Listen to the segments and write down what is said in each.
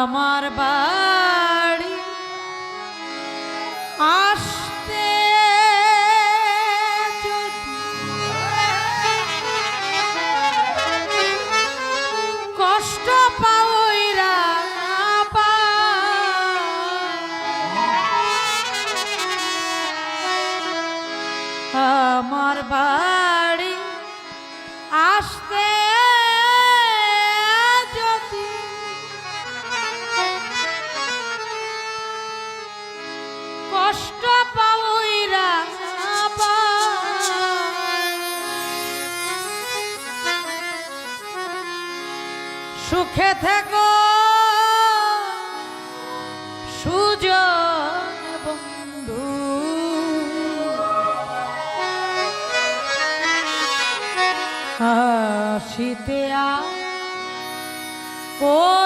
আমার বাড়ি হাসিতে আ কই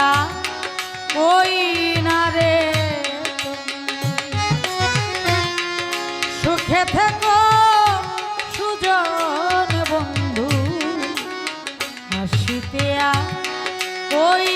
আ ওই না রে? সুখে থেকো সুজন বন্ধু হাসিতে ওই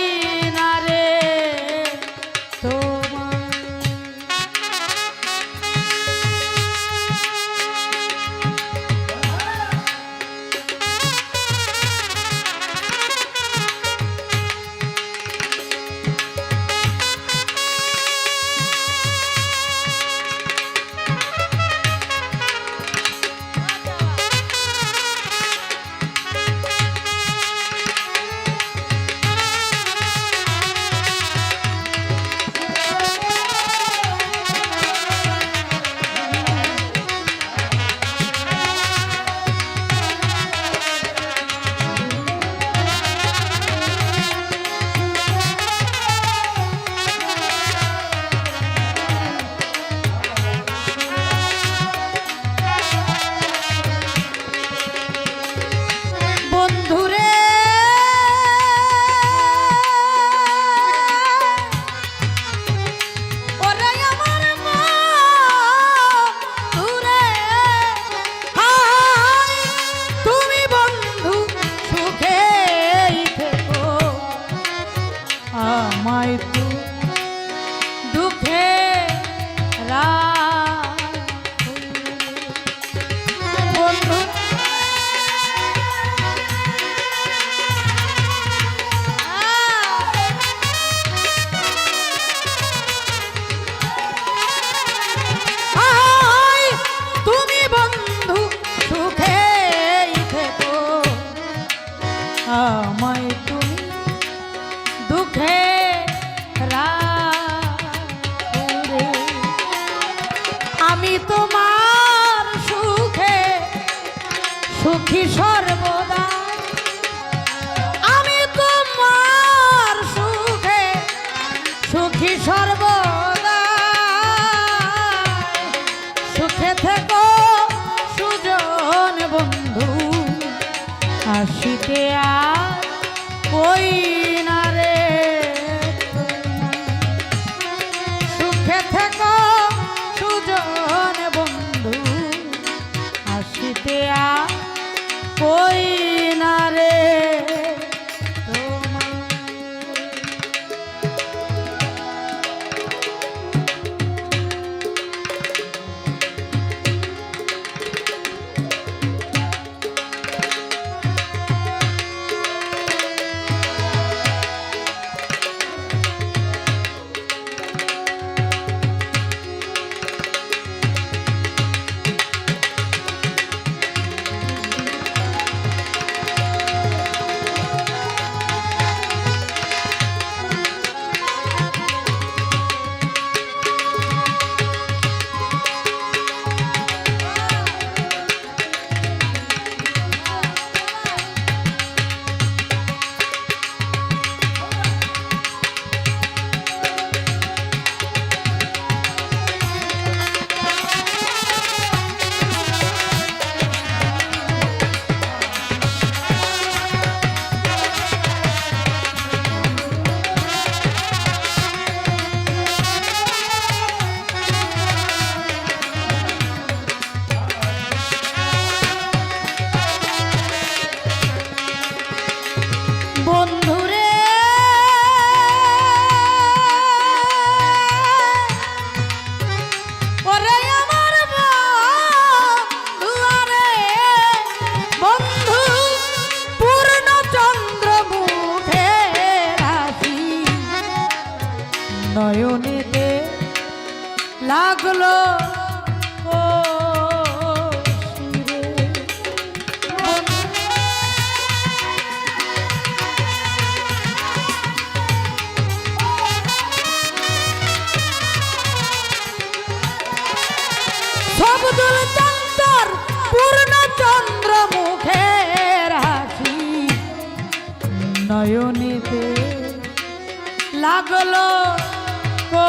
রাখি সর্বদা। আমি তোমার সুখে, সুখী সর্বদা। সুখে সুজন বন্ধু। আসিতে আর কই সুখে সুজন বন্ধু। Foi সজল চন্দর পূর্ণ চন্দ্র মুখে রাশি নয়নীতে লাগল কো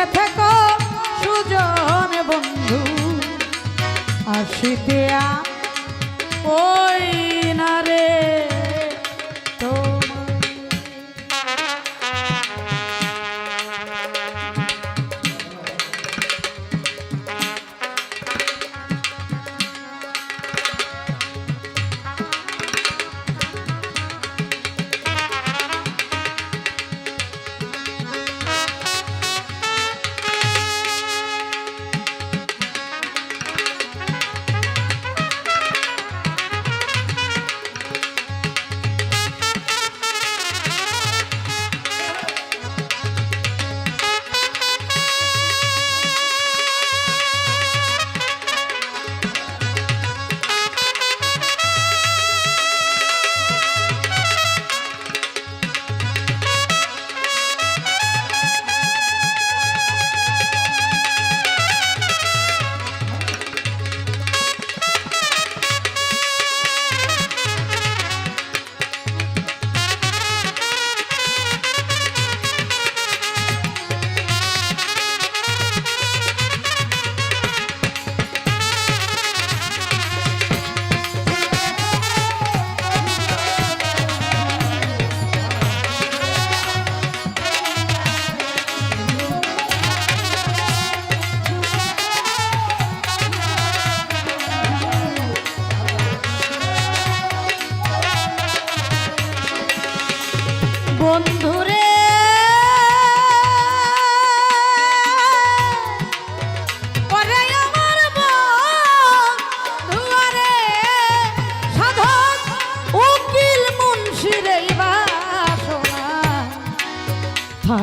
সুখে থেকো সুজন বন্ধু। আসিতে ও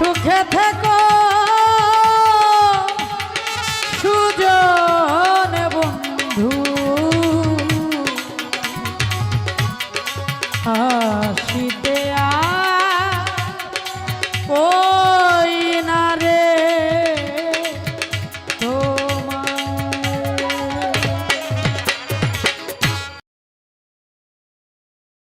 সুখে থেকো।